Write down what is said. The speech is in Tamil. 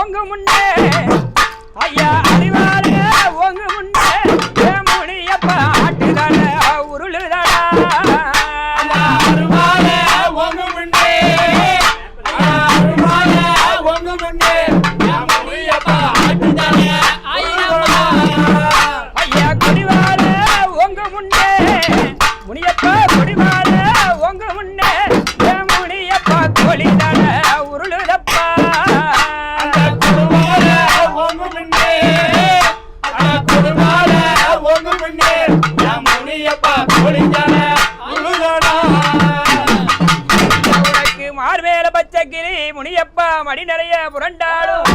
உங்க முன்ன முனியப்பா குடிமால உங்க முன்னே முனியப்பா கோழிதான உருளுதப்பா. மார்வேல பச்சை முனியப்பா மடி நிறைய புரண்டாடும்